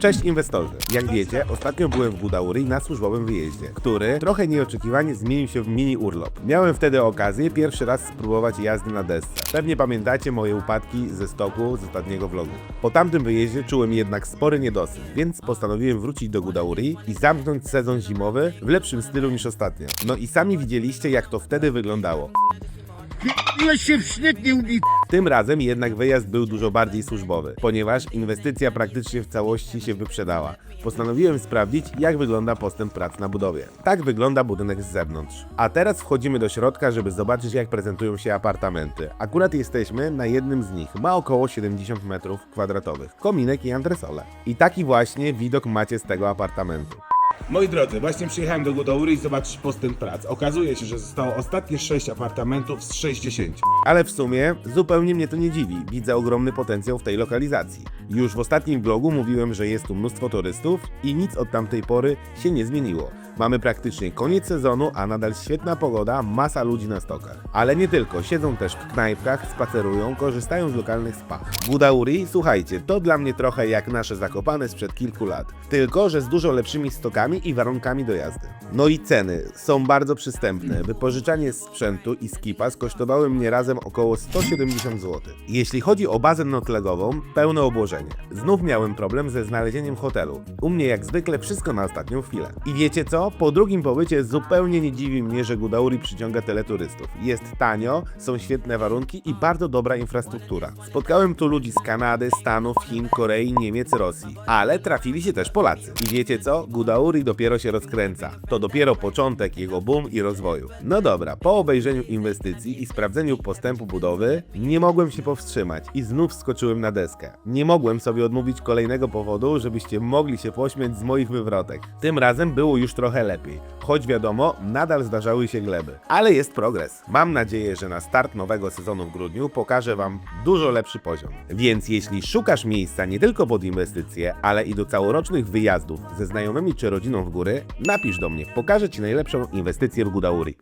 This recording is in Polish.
Cześć inwestorzy! Jak wiecie, ostatnio byłem w Gudaury na służbowym wyjeździe, który trochę nieoczekiwanie zmienił się w mini urlop. Miałem wtedy okazję pierwszy raz spróbować jazdy na desce. Pewnie pamiętacie moje upadki ze stoku z ostatniego vlogu. Po tamtym wyjeździe czułem jednak spory niedosyt, więc postanowiłem wrócić do Gudaury i zamknąć sezon zimowy w lepszym stylu niż ostatnio. No i sami widzieliście jak to wtedy wyglądało. Ile się w śnieg nie uli... Tym razem jednak wyjazd był dużo bardziej służbowy, ponieważ inwestycja praktycznie w całości się wyprzedała. Postanowiłem sprawdzić, jak wygląda postęp prac na budowie. Tak wygląda budynek z zewnątrz. A teraz wchodzimy do środka, żeby zobaczyć, jak prezentują się apartamenty. Akurat jesteśmy na jednym z nich. Ma około 70 metrów kwadratowych. Kominek i antresole. I taki właśnie widok macie z tego apartamentu. Moi drodzy, właśnie przyjechałem do Godoury i zobaczyć postęp prac. Okazuje się, że zostało ostatnie 6 apartamentów z 60. Ale w sumie zupełnie mnie to nie dziwi. Widzę ogromny potencjał w tej lokalizacji. Już w ostatnim vlogu mówiłem, że jest tu mnóstwo turystów i nic od tamtej pory się nie zmieniło. Mamy praktycznie koniec sezonu, a nadal świetna pogoda, masa ludzi na stokach. Ale nie tylko, siedzą też w knajpkach, spacerują, korzystają z lokalnych spa. Gudauri, słuchajcie, to dla mnie trochę jak nasze Zakopane sprzed kilku lat. Tylko, że z dużo lepszymi stokami i warunkami do jazdy. No i ceny są bardzo przystępne. Wypożyczanie sprzętu i skipas kosztowały mnie razem około 170 zł. Jeśli chodzi o bazę noclegową, pełne obłożenie. Znów miałem problem ze znalezieniem hotelu. U mnie jak zwykle wszystko na ostatnią chwilę. I wiecie co? Po drugim pobycie zupełnie nie dziwi mnie, że Gudauri przyciąga tyle turystów. Jest tanio, są świetne warunki i bardzo dobra infrastruktura. Spotkałem tu ludzi z Kanady, Stanów, Chin, Korei, Niemiec, Rosji. Ale trafili się też Polacy. I wiecie co? Gudauri dopiero się rozkręca. To dopiero początek jego boom i rozwoju. No dobra, po obejrzeniu inwestycji i sprawdzeniu postępu budowy, nie mogłem się powstrzymać i znów skoczyłem na deskę. Nie mogłem sobie odmówić kolejnego powodu, żebyście mogli się pośmiać z moich wywrotek. Tym razem było już trochę lepiej, choć wiadomo, nadal zdarzały się gleby. Ale jest progres. Mam nadzieję, że na start nowego sezonu w grudniu pokażę Wam dużo lepszy poziom. Więc jeśli szukasz miejsca nie tylko pod inwestycje, ale i do całorocznych wyjazdów ze znajomymi czy rodziną w góry, napisz do mnie, pokażę Ci najlepszą inwestycję w Gudauri.